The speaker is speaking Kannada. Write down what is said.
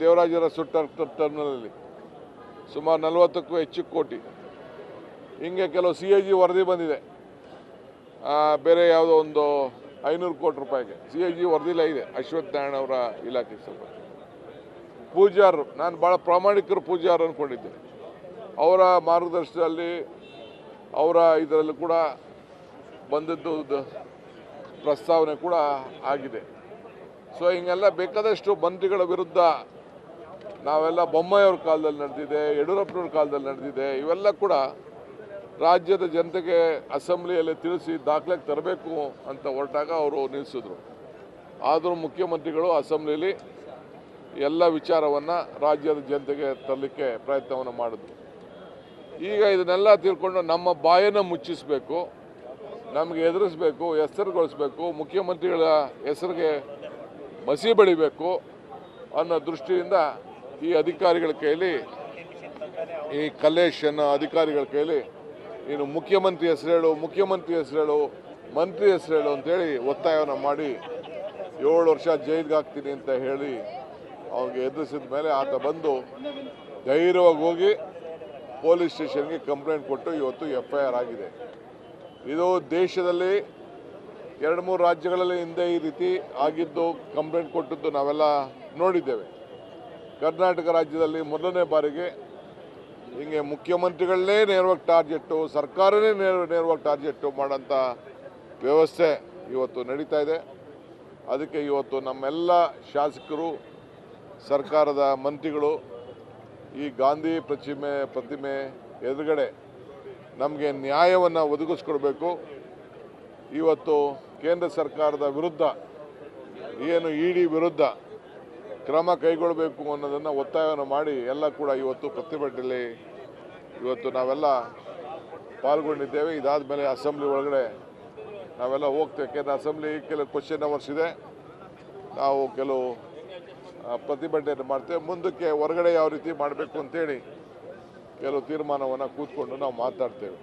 ದೇವರಾಜರ ಸುಟ್ಟ ಟರ್ಮಿನಲ್ಲಿ ಸುಮಾರು ನಲವತ್ತಕ್ಕೂ ಹೆಚ್ಚು ಕೋಟಿ. ಹಿಂಗೆ ಕೆಲವು ಸಿ ಎ ಜಿ ವರದಿ ಬಂದಿದೆ. ಬೇರೆ ಯಾವುದೋ ಒಂದು ಐನೂರು ಕೋಟಿ ರೂಪಾಯಿಗೆ. ಸಿ ಎ ಜಿ ವರದಿಲ್ಲ ಇದೆ, ಅಶ್ವಥ್ ನಾರಾಯಣ ಅವರ ಇಲಾಖೆ ಸ್ವಲ್ಪ ಪೂಜಾರ್ ನಾನು ಭಾಳ ಪ್ರಾಮಾಣಿಕರು ಪೂಜಾರ್ ಅಂದ್ಕೊಂಡಿದ್ದೆ ಅವರ ಮಾರ್ಗದರ್ಶನದಲ್ಲಿ ಅವರ ಇದರಲ್ಲೂ ಕೂಡ ಬಂದದ್ದು ಪ್ರಸ್ತಾವನೆ ಕೂಡ ಆಗಿದೆ. ಸೊ ಹಿಂಗೆಲ್ಲ ಬೇಕಾದಷ್ಟು ಮಂತ್ರಿಗಳ ವಿರುದ್ಧ ನಾವೆಲ್ಲ ಬೊಮ್ಮಾಯಿಯವ್ರ ಕಾಲದಲ್ಲಿ ನಡೆದಿದೆ, ಯಡಿಯೂರಪ್ಪನವ್ರ ಕಾಲದಲ್ಲಿ ನಡೆದಿದೆ, ಇವೆಲ್ಲ ಕೂಡ ರಾಜ್ಯದ ಜನತೆಗೆ ಅಸೆಂಬ್ಲಿಯಲ್ಲಿ ತಿಳಿಸಿ ದಾಖಲೆಗೆ ತರಬೇಕು ಅಂತ ಹೊರಟಾಗ ಅವರು ನಿಲ್ಲಿಸಿದ್ರು. ಆದರೂ ಮುಖ್ಯಮಂತ್ರಿಗಳು ಅಸೆಂಬ್ಲಿಯಲ್ಲಿ ಎಲ್ಲ ವಿಚಾರವನ್ನು ರಾಜ್ಯದ ಜನತೆಗೆ ತರಲಿಕ್ಕೆ ಪ್ರಯತ್ನವನ್ನು ಮಾಡಿದ್ರು. ಈಗ ಇದನ್ನೆಲ್ಲ ತಿಳ್ಕೊಂಡು ನಮ್ಮ ಬಾಯನ್ನು ಮುಚ್ಚಿಸಬೇಕು, ನಮಗೆ ಎದುರಿಸಬೇಕು ಹೆಸರುಗೊಳಿಸ್ಬೇಕು ಮುಖ್ಯಮಂತ್ರಿಗಳ ಹೆಸರಿಗೆ ಮಸಿ ಬೆಳಿಬೇಕು ಅನ್ನೋ ದೃಷ್ಟಿಯಿಂದ ಈ ಅಧಿಕಾರಿಗಳ ಕೈಯಲ್ಲಿ ಈ ಕಲೇಶನ್ ಅಧಿಕಾರಿಗಳ ಕೈಯಲ್ಲಿ ಏನು ಮುಖ್ಯಮಂತ್ರಿ ಹೆಸರು ಹೇಳು, ಮುಖ್ಯಮಂತ್ರಿ ಹೆಸರು ಹೇಳು, ಮಂತ್ರಿ ಹೆಸರು ಹೇಳು ಅಂತೇಳಿ ಒತ್ತಾಯವನ್ನು ಮಾಡಿ ಏಳು ವರ್ಷ ಜೈಲಿಗೆ ಹಾಕ್ತೀನಿ ಅಂತ ಹೇಳಿ ಅವ್ರಿಗೆ ಎದುರಿಸಿದ ಮೇಲೆ ಆತ ಬಂದು ಧೈರ್ಯವಾಗಿ ಹೋಗಿ ಪೊಲೀಸ್ ಸ್ಟೇಷನ್ಗೆ ಕಂಪ್ಲೇಂಟ್ ಕೊಟ್ಟು ಇವತ್ತು ಎಫ್ ಐ ಆರ್ ಆಗಿದೆ. ಇದು ದೇಶದಲ್ಲಿ ಎರಡು ಮೂರು ರಾಜ್ಯಗಳಲ್ಲಿ ಹಿಂದೆ ಈ ರೀತಿ ಆಗಿದ್ದು ಕಂಪ್ಲೇಂಟ್ ಕೊಟ್ಟಿದ್ದು ನಾವೆಲ್ಲ ನೋಡಿದ್ದೇವೆ. ಕರ್ನಾಟಕ ರಾಜ್ಯದಲ್ಲಿ ಮೊದಲನೇ ಬಾರಿಗೆ ಹಿಂಗೆ ಮುಖ್ಯಮಂತ್ರಿಗಳನ್ನೇ ನೇರವಾಗಿ ಟಾರ್ಜೆಟ್ಟು ಸರ್ಕಾರನೇ ನೇರ, ನೇರವಾಗಿ ಟಾರ್ಗೆಟ್ಟು ಮಾಡೋಂಥ ವ್ಯವಸ್ಥೆ ಇವತ್ತು ನಡೀತಾ ಇದೆ. ಅದಕ್ಕೆ ಇವತ್ತು ನಮ್ಮೆಲ್ಲ ಶಾಸಕರು, ಸರ್ಕಾರದ ಮಂತ್ರಿಗಳು, ಈ ಗಾಂಧಿ ಪ್ರತಿಮೆ ಪ್ರತಿಮೆ ಎದುರುಗಡೆ ನಮಗೆ ನ್ಯಾಯವನ್ನು ಒದಗಿಸ್ಕೊಡ್ಬೇಕು. ಇವತ್ತು ಕೇಂದ್ರ ಸರ್ಕಾರದ ವಿರುದ್ಧ, ಏನು ಇ ಡಿ ವಿರುದ್ಧ ಕ್ರಮ ಕೈಗೊಳ್ಳಬೇಕು ಅನ್ನೋದನ್ನು ಒತ್ತಾಯವನ್ನು ಮಾಡಿ ಎಲ್ಲ ಕೂಡ ಇವತ್ತು ಪ್ರತಿಭಟನೆಯಲ್ಲಿ ಇವತ್ತು ನಾವೆಲ್ಲ ಪಾಲ್ಗೊಂಡಿದ್ದೇವೆ. ಇದಾದ ಮೇಲೆ ಅಸೆಂಬ್ಲಿ ಒಳಗಡೆ ನಾವೆಲ್ಲ ಹೋಗ್ತೇವೆ. ಯಾಕೆಂದರೆ ಅಸೆಂಬ್ಲಿ ಕೆಲವು ಕ್ವಶನ್ ಅವರ್ಸ್ ಇದೆ. ನಾವು ಕೆಲವು ಪ್ರತಿಭಟನೆ ಮಾಡ್ತೇವೆ. ಮುಂದಕ್ಕೆ ಹೊರಗಡೆ ಯಾವ ರೀತಿ ಮಾಡಬೇಕು ಅಂತೇಳಿ ಕೆಲವು ತೀರ್ಮಾನವನ್ನು ಕೂತ್ಕೊಂಡು ನಾವು ಮಾತಾಡ್ತೇವೆ.